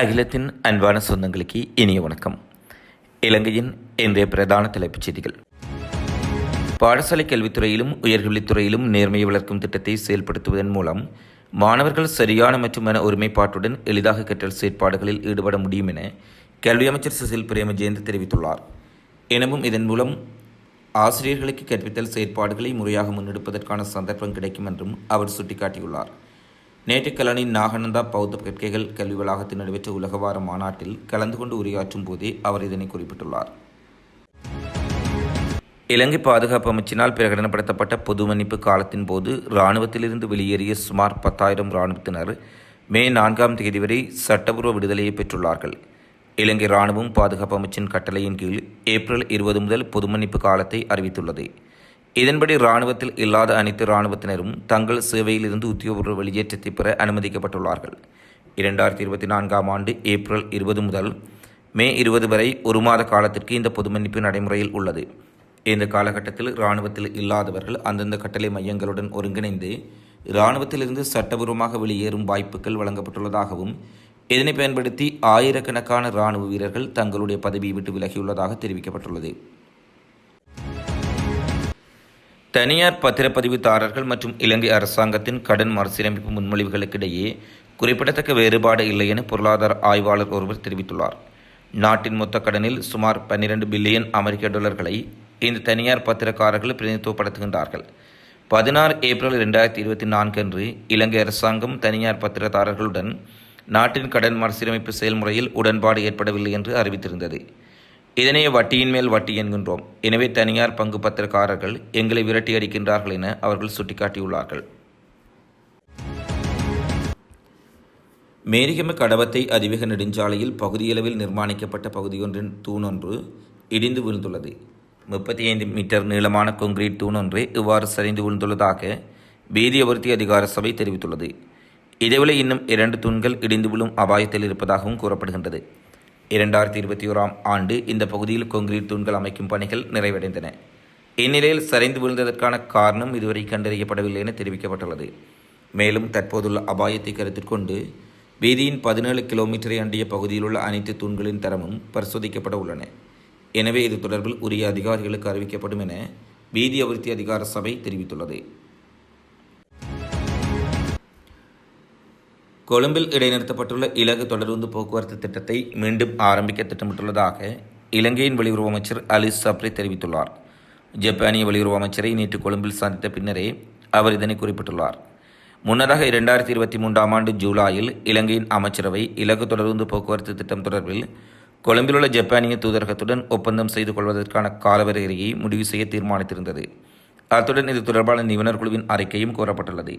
அகிலத்தின் அன்பான சொந்தங்களுக்கு இனிய வணக்கம். இலங்கையின் இன்றைய பிரதான தலைப்புச் செய்திகள். பாடசாலை கல்வித்துறையிலும் உயர்கல்வித்துறையிலும் நேர்மையை வளர்க்கும் திட்டத்தை செயல்படுத்துவதன் மூலம் மாணவர்கள் சரியான மற்றும் மன ஒருமைப்பாட்டுடன் எளிதாக கற்றல் செயற்பாடுகளில் ஈடுபட முடியும் என கல்வி அமைச்சர் சுசில் பிரேமஜெயந்த் தெரிவித்துள்ளார். எனவும் இதன் மூலம் ஆசிரியர்களுக்கு கற்பித்தல் செயற்பாடுகளை முறையாக முன்னெடுப்பதற்கான சந்தர்ப்பம் கிடைக்கும் என்றும் அவர் சுட்டிக்காட்டியுள்ளார். நேற்று கலனின் நாகநந்தா பௌத்த கற்கைகள் கல்வி வளாகத்தில் நடைபெற்ற உலகவார மாநாட்டில் கலந்து கொண்டு உரையாற்றும் போதே அவர் இதனை குறிப்பிட்டுள்ளார். இலங்கை பாதுகாப்பு அமைச்சினால் பிரகடனப்படுத்தப்பட்ட பொது மன்னிப்பு காலத்தின் போது இராணுவத்திலிருந்து வெளியேறிய சுமார் பத்தாயிரம் இராணுவத்தினர் மே நான்காம் தேதி வரை சட்டபூர்வ விடுதலையை பெற்றுள்ளார்கள். இலங்கை இராணுவம் பாதுகாப்பு அமைச்சின் கட்டளையின் கீழ் ஏப்ரல் இருபது முதல் பொது மன்னிப்பு காலத்தை அறிவித்துள்ளது. இதன்படி இராணுவத்தில் இல்லாத அனைத்து இராணுவத்தினரும் தங்கள் சேவையிலிருந்து உத்தியோகபூர்வ வெளியேற்றத்தை பெற அனுமதிக்கப்பட்டுள்ளார்கள். இரண்டாயிரத்தி இருபத்தி நான்காம் ஆண்டு ஏப்ரல் இருபது முதல் மே இருபது வரை ஒரு மாத காலத்திற்கு இந்த பொது மன்னிப்பு நடைமுறையில் உள்ளது. இந்த காலகட்டத்தில் இராணுவத்தில் இல்லாதவர்கள் அந்தந்த கட்டளை மையங்களுடன் ஒருங்கிணைந்து இராணுவத்திலிருந்து சட்டபூர்வமாக வெளியேறும் வாய்ப்புகள் வழங்கப்பட்டுள்ளதாகவும் இதனை பயன்படுத்தி ஆயிரக்கணக்கான இராணுவ வீரர்கள் தங்களுடைய பதவியை விட்டு விலகியுள்ளதாக தெரிவிக்கப்பட்டுள்ளது. தனியார் பத்திரப்பதிவுதாரர்கள் மற்றும் இலங்கை அரசாங்கத்தின் கடன் மறுசீரமைப்பு முன்மொழிவுகளுக்கிடையே குறிப்பிடத்தக்க வேறுபாடு இல்லை என பொருளாதார ஆய்வாளர் ஒருவர் தெரிவித்துள்ளார். நாட்டின் மொத்த கடனில் சுமார் பன்னிரண்டு பில்லியன் அமெரிக்க டாலர்களை இந்த தனியார் பத்திரக்காரர்கள் பிரதிநிதித்துவப்படுத்துகின்றார்கள். பதினாறு ஏப்ரல் இரண்டாயிரத்தி இருபத்தி நான்கு அன்று இலங்கை அரசாங்கம் தனியார் பத்திரதாரர்களுடன் நாட்டின் கடன் மறுசீரமைப்பு செயல்முறையில் உடன்பாடு ஏற்படவில்லை என்று அறிவித்திருந்தது. இதனை வட்டியின் மேல் வட்டி என்கின்றோம். எனவே தனியார் பங்கு பத்திரக்காரர்கள் எங்களை விரட்டி அடிக்கின்றார்கள் என அவர்கள் சுட்டிக்காட்டியுள்ளார்கள். மேரிகம கடவத்தை அதிவேக நெடுஞ்சாலையில் பகுதியளவில் நிர்மாணிக்கப்பட்ட பகுதியொன்றின் தூணொன்று இடிந்து விழுந்துள்ளது. முப்பத்தி ஐந்து மீட்டர் நீளமான கொங்கிரீட் தூணொன்று இவ்வாறு சரிந்து விழுந்துள்ளதாக வீதி அபிவிருத்தி அதிகார சபை தெரிவித்துள்ளது. இதேவேளை இன்னும் இரண்டு தூண்கள் இடிந்து விழும் அபாயத்தில் இருப்பதாகவும் கூறப்படுகின்றது. இரண்டாயிரத்தி இருபத்தி ஓராம் ஆண்டு இந்த பகுதியில் கொங்கிரீட் தூண்கள் அமைக்கும் பணிகள் நிறைவடைந்தன. இந்நிலையில் சரிந்து விழுந்ததற்கான காரணம் இதுவரை கண்டறியப்படவில்லை என தெரிவிக்கப்பட்டுள்ளது. மேலும் தற்போதுள்ள அபாயத்தை கருத்தில் கொண்டு வீதியின் பதினேழு கிலோமீட்டரை அண்டிய பகுதியில் உள்ள அனைத்து தூண்களின் தரமும் பரிசோதிக்கப்பட உள்ளன. எனவே இது தொடர்பில் உரிய அதிகாரிகளுக்கு அறிவிக்கப்படும் என வீதி அபிவிருத்தி அதிகார சபை தெரிவித்துள்ளது. கொழும்பில் இடைநிறுத்தப்பட்டுள்ள இலகு தொடருந்து போக்குவரத்து திட்டத்தை மீண்டும் ஆரம்பிக்க திட்டமிட்டுள்ளதாக இலங்கையின் வெளியுறவு அமைச்சர் அலிஸ் சப்ரி தெரிவித்துள்ளார். ஜப்பானிய வெளியுறவு அமைச்சரை நேற்று கொழும்பில் சந்தித்த பின்னரே அவர் இதனை குறிப்பிட்டுள்ளார். முன்னதாக இரண்டாயிரத்தி இருபத்தி மூன்றாம் ஆண்டு ஜூலையில் இலங்கையின் அமைச்சரவை இலகு தொடருந்து போக்குவரத்து திட்டம் தொடர்பில் கொழும்பிலுள்ள ஜப்பானிய தூதரகத்துடன் ஒப்பந்தம் செய்து கொள்வதற்கான காலவரையறையை முடிவு செய்ய தீர்மானித்திருந்தது. அத்துடன் இது தொடர்பான நிபுணர் குழுவின் அறிக்கையும் கோரப்பட்டுள்ளது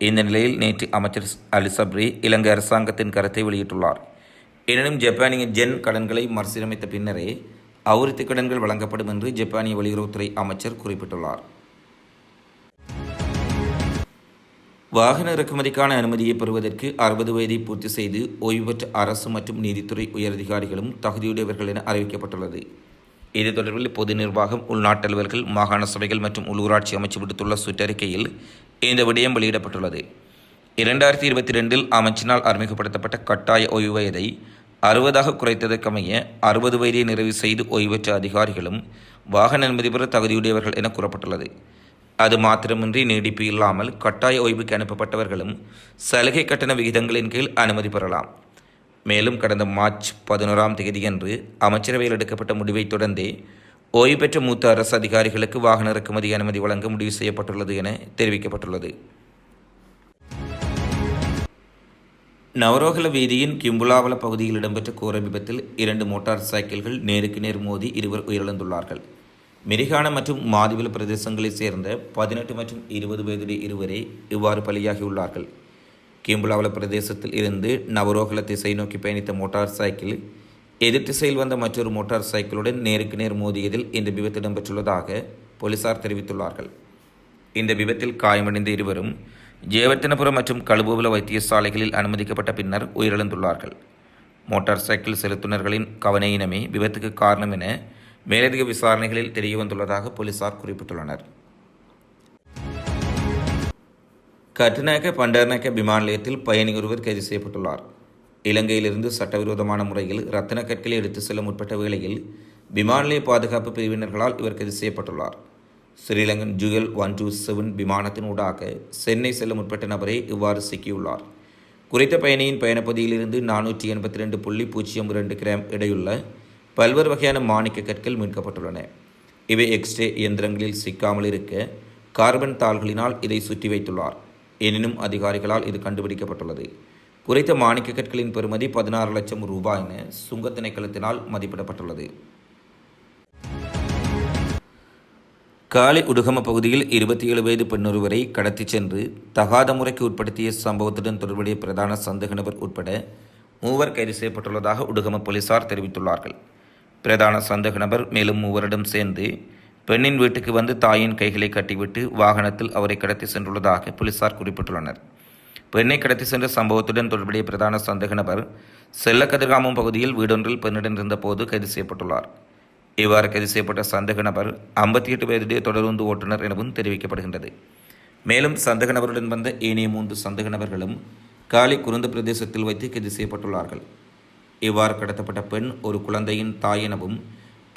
இந்த நிலையில் நேற்று அமைச்சர் அலிசப்ரி இலங்கை அரசாங்கத்தின் கருத்தை வெளியிட்டுள்ளார். எனினும் ஜப்பானிய ஜென் கடன்களை மறுசீரமைத்த பின்னரே அவுரித்து கடன்கள் வழங்கப்படும் என்று ஜப்பானிய வெளியுறவுத்துறை அமைச்சர் குறிப்பிட்டுள்ளார். வாகன இறக்குமதிக்கான அனுமதியை பெறுவதற்கு அறுபது வயதை பூர்த்தி செய்து ஓய்வு பெற்ற அரசு மற்றும் நீதித்துறை உயரதிகாரிகளும் தகுதியுடையவர்கள் என அறிவிக்கப்பட்டுள்ளது. இது தொடர்பில் பொது நிர்வாகம் உள்நாட்டலுவல்கள் மாகாண சபைகள் மற்றும் உள்ளூராட்சி அமைச்சு விடுத்துள்ள சுற்றறிக்கையில் இந்த விடயம் வெளியிடப்பட்டுள்ளது. இரண்டாயிரத்தி இருபத்தி ரெண்டில் அமைச்சினால் அறிமுகப்படுத்தப்பட்ட கட்டாய ஓய்வு வயதை அறுபதாக குறைத்ததற்கமைய அறுபது வயதை நிறைவு செய்து ஓய்வு பெற்ற அதிகாரிகளும் வாகன அனுமதி பெற தகுதியுடையவர்கள் என கூறப்பட்டுள்ளது. அது மாத்திரமின்றி நீடிப்பு இல்லாமல் கட்டாய ஓய்வுக்கு அனுப்பப்பட்டவர்களும் சலுகை கட்டண விகிதங்களின் கீழ் அனுமதி பெறலாம். மேலும் கடந்த மார்ச் பதினோராம் தேதியன்று அமைச்சரவையில் எடுக்கப்பட்ட முடிவைத் தொடர்ந்தே ஓய்வு பெற்ற மூத்த அரசு அதிகாரிகளுக்கு வாகன இறக்குமதி அனுமதி வழங்க முடிவு செய்யப்பட்டுள்ளது என தெரிவிக்கப்பட்டுள்ளது. நவரோகல வீதியின் கிம்புலாவல பகுதியில் இடம்பெற்ற கோர விபத்தில் இரண்டு மோட்டார் சைக்கிள்கள் நேருக்கு நேர் மோதி இருவர் உயிரிழந்துள்ளார்கள். மிரிகான மற்றும் மாதிவில பிரதேசங்களைச் சேர்ந்த பதினெட்டு மற்றும் இருபது வயதுடைய இருவரே இவ்வாறு பலியாகியுள்ளார்கள். கிம்புலாவல பிரதேசத்தில் இருந்து நவரோகல திசை நோக்கி பயணித்த மோட்டார் சைக்கிள் எதிர் திசையில் வந்த மற்றொரு மோட்டார் சைக்கிளுடன் நேருக்கு நேர் மோதியதில் இந்த விபத்து இடம்பெற்றுள்ளதாக போலீசார் தெரிவித்துள்ளார்கள். இந்த விபத்தில் காயமடைந்த இருவரும் ஜெயவர்த்தனபுரம் மற்றும் கழுபுவல வைத்தியசாலைகளில் அனுமதிக்கப்பட்ட பின்னர் உயிரிழந்துள்ளார்கள். மோட்டார் சைக்கிள் செலுத்துனர்களின் கவனையினமே விபத்துக்கு காரணம் என மேலதிக விசாரணைகளில் தெரியவந்துள்ளதாக போலீசார் குறிப்பிட்டுள்ளனர். கட்டுநாயக்க பண்டர்நாயக்க விமான நிலையத்தில் பயணி ஒருவர் கைது செய்யப்பட்டுள்ளார். இலங்கையிலிருந்து சட்டவிரோதமான முறையில் ரத்தின கற்களை எடுத்து செல்ல முற்பட்ட வேளையில் விமான நிலைய பாதுகாப்பு பிரிவினர்களால் இவர் கைது செய்யப்பட்டுள்ளார். SriLankan UL one two seven விமானத்தினூடாக Chennai செல்ல முற்பட்ட நபரே இவ்வாறு சிக்கியுள்ளார். குறித்த பயணியின் பயணப்பகுதியிலிருந்து நானூற்றி எண்பத்தி ரெண்டு புள்ளி பூஜ்ஜியம் இரண்டு கிராம் இடையுள்ள பல்வேறு வகையான மாணிக்க கற்கள் மீட்கப்பட்டுள்ளன. இவை எக்ஸ்ரே இயந்திரங்களில் சிக்காமல் இருக்க கார்பன் தாள்களினால் இதை சுற்றி வைத்துள்ளார். எனினும் அதிகாரிகளால் இது கண்டுபிடிக்கப்பட்டுள்ளது. குறித்த மாணிக்க கற்களின் பெறுமதி பதினாறு லட்சம் ரூபாய் என சுங்க திணைக்களத்தினால் மதிப்பிடப்பட்டுள்ளது. காலி உடுகம பகுதியில் இருபத்தி ஏழு வயது பெண்ணொருவரை கடத்திச் சென்று தகாத முறைக்கு உட்படுத்திய சம்பவத்துடன் தொடர்புடைய பிரதான சந்தேக நபர் உட்பட மூவர் கைது செய்யப்பட்டுள்ளதாக உடுகம போலீசார் தெரிவித்துள்ளார்கள். பிரதான சந்தேக நபர் மேலும் மூவரிடம் சேர்ந்து பெண்ணின் வீட்டுக்கு வந்து தாயின் கைகளை கட்டிவிட்டு வாகனத்தில் அவரை கடத்தி சென்றுள்ளதாக போலீசார் குறிப்பிட்டுள்ளனர். பெண்ணை கடத்தி சென்ற சம்பவத்துடன் தொடர்புடைய பிரதான சந்தேக நபர் செல்ல கதிர்காமம் பகுதியில் வீடொன்றில் பெண்ணுடன் இருந்தபோது கைது செய்யப்பட்டுள்ளார். இவ்வாறு கைது செய்யப்பட்ட சந்தேக நபர் ஐம்பத்தி எட்டு வயதுடைய தொடருந்து ஓட்டுநர் எனவும் தெரிவிக்கப்படுகின்றது. மேலும் சந்தேக நபருடன் வந்த ஏனைய மூன்று சந்தேக நபர்களும் காலி குருந்த பிரதேசத்தில் வைத்து கைது செய்யப்பட்டுள்ளார்கள். இவ்வாறு கடத்தப்பட்ட பெண் ஒரு குழந்தையின் தாய் எனவும்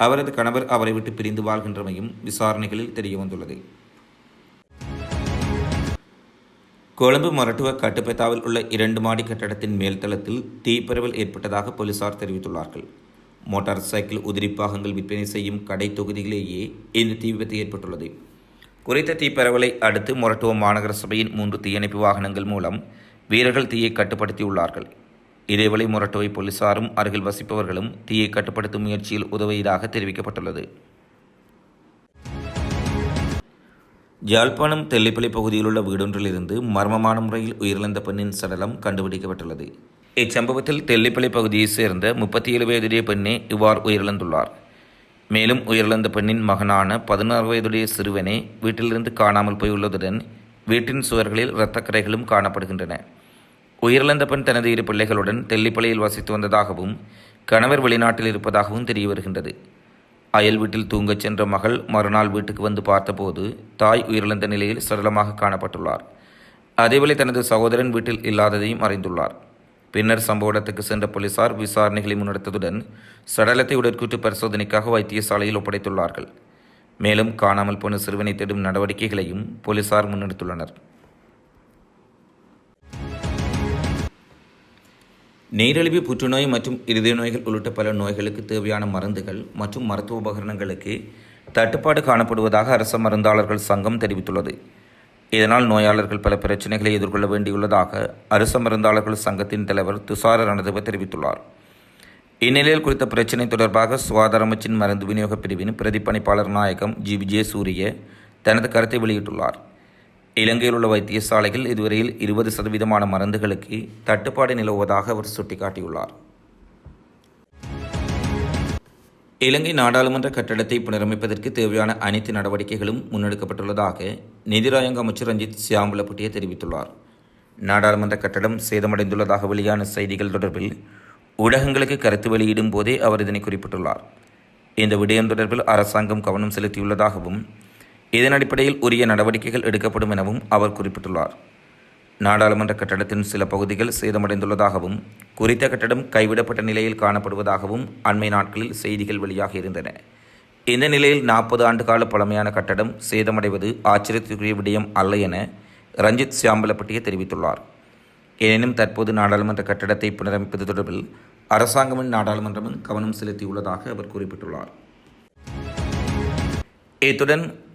அவரது கணவர் அவரை விட்டு பிரிந்து வாழ்கின்றமையும் விசாரணைகளில் தெரியவந்துள்ளது. கொழும்பு மரட்டுவ கட்டுப்பேத்தாவில் உள்ள இரண்டு மாடி கட்டடத்தின் மேல்தளத்தில் தீப்பரவல் ஏற்பட்டதாக போலீசார் தெரிவித்துள்ளார்கள். மோட்டார் சைக்கிள் உதிரி பாகங்கள் விற்பனை செய்யும் கடை தொகுதியிலேயே இந்த தீ விபத்து ஏற்பட்டுள்ளது. குறித்த தீப்பரவலை அடுத்து மொரட்டுவ மாநகர சபையின் மூன்று தீயணைப்பு வாகனங்கள் மூலம் வீரர்கள் தீயை கட்டுப்படுத்தியுள்ளார்கள். இதேவேளை மொரட்டுவை போலீசாரும் அருகில் வசிப்பவர்களும் தீயை கட்டுப்படுத்தும் முயற்சியில் உதவியதாக தெரிவிக்கப்பட்டுள்ளது. யாழ்ப்பாணம் தெல்லிப்பள்ளி பகுதியில் உள்ள வீடொன்றிலிருந்து மர்மமான முறையில் உயிரிழந்த பெண்ணின் சடலம் கண்டுபிடிக்கப்பட்டுள்ளது. இச்சம்பவத்தில் தெல்லிப்பள்ளி பகுதியைச் சேர்ந்த முப்பத்தி ஏழு வயதுடைய பெண்ணே இவ்வாறு உயிரிழந்துள்ளார். மேலும் உயிரிழந்த பெண்ணின் மகனான பதினாறு வயதுடைய சிறுவனே வீட்டிலிருந்து காணாமல் போயுள்ளதுடன் வீட்டின் சுவர்களில் இரத்தக்கரைகளும் காணப்படுகின்றன. உயிரிழந்த பெண் தனது இரு பிள்ளைகளுடன் தெல்லிப்பள்ளியில் வசித்து வந்ததாகவும் கணவர் வெளிநாட்டில் இருப்பதாகவும் தெரிய வருகின்றது அயல் வீட்டில் தூங்கச் சென்ற மகள் மறுநாள் வீட்டுக்கு வந்து பார்த்தபோது தாய் உயிரிழந்த நிலையில் சடலமாக காணப்பட்டுள்ளார். அதேவேளை தனது சகோதரன் வீட்டில் இல்லாததையும் அறிந்துள்ளார். பின்னர் சம்பவ இடத்துக்கு சென்ற போலீசார் விசாரணைகளை முன்னெடுத்ததுடன் சடலத்தை உடற்கூற்று பரிசோதனைக்காக வைத்தியசாலையில் ஒப்படைத்துள்ளார்கள். மேலும் காணாமல் போன சிறுவனை தேடும் நடவடிக்கைகளையும் போலீசார் முன்னெடுத்துள்ளனர். நீரிழிவு புற்றுநோய் மற்றும் இருதய நோய்கள் உள்ளிட்ட பல நோய்களுக்கு தேவையான மருந்துகள் மற்றும் மருத்துவ உபகரணங்களுக்கு தட்டுப்பாடு காணப்படுவதாக அரச மருந்தாளர்கள் சங்கம் தெரிவித்துள்ளது. இதனால் நோயாளர்கள் பல பிரச்சனைகளை எதிர்கொள்ள வேண்டியுள்ளதாக அரச மருந்தாளர்கள் சங்கத்தின் தலைவர் துஷார ரணதவ தெரிவித்துள்ளார். இந்நிலையில் குறித்த பிரச்சினை தொடர்பாக சுகாதார அமைச்சின் மருந்து விநியோக பிரிவின் பிரதிப்பணிப்பாளர் நாயகம் ஜி. விஜய சூரிய தனது கருத்தை வெளியிட்டுள்ளார். இலங்கையில் உள்ள வைத்தியசாலைகள் இதுவரையில் இருபது சதவீதமான மருந்துகளுக்கு தட்டுப்பாடு நிலவுவதாக அவர் சுட்டிக்காட்டியுள்ளார். இலங்கை நாடாளுமன்ற கட்டடத்தை புனரமைப்பதற்கு தேவையான அனைத்து நடவடிக்கைகளும் முன்னெடுக்கப்பட்டுள்ளதாக நிதிராயங்க அமைச்சர் ரஞ்சித் சியாம்பலப்பட்டிய தெரிவித்துள்ளார். நாடாளுமன்ற கட்டடம் சேதமடைந்துள்ளதாக வெளியான செய்திகள் தொடர்பில் ஊடகங்களுக்கு கருத்து வெளியிடும் போதே அவர் இதனை குறிப்பிட்டுள்ளார். இந்த விடயம் தொடர்பில் அரசாங்கம் கவனம் செலுத்தியுள்ளதாகவும் இதன் அடிப்படையில் உரிய நடவடிக்கைகள் எடுக்கப்படும் எனவும் அவர் குறிப்பிட்டுள்ளார். நாடாளுமன்ற கட்டடத்தின் சில பகுதிகள் சேதமடைந்துள்ளதாகவும் குறித்த கட்டடம் கைவிடப்பட்ட நிலையில் காணப்படுவதாகவும் அண்மை நாட்களில் செய்திகள் வெளியாக இருந்தன. இந்த நிலையில் நாற்பது ஆண்டுகால பழமையான கட்டடம் சேதமடைவது ஆச்சரியத்துக்குரிய விடயம் அல்ல என ரஞ்சித் சியாம்பலப்பட்டிய தெரிவித்துள்ளார். எனினும் தற்போது நாடாளுமன்ற கட்டடத்தை புனரமைப்பது தொடர்பில் அரசாங்கமும் நாடாளுமன்றமும் கவனம் செலுத்தியுள்ளதாக அவர் குறிப்பிட்டுள்ளார். இத்துடன்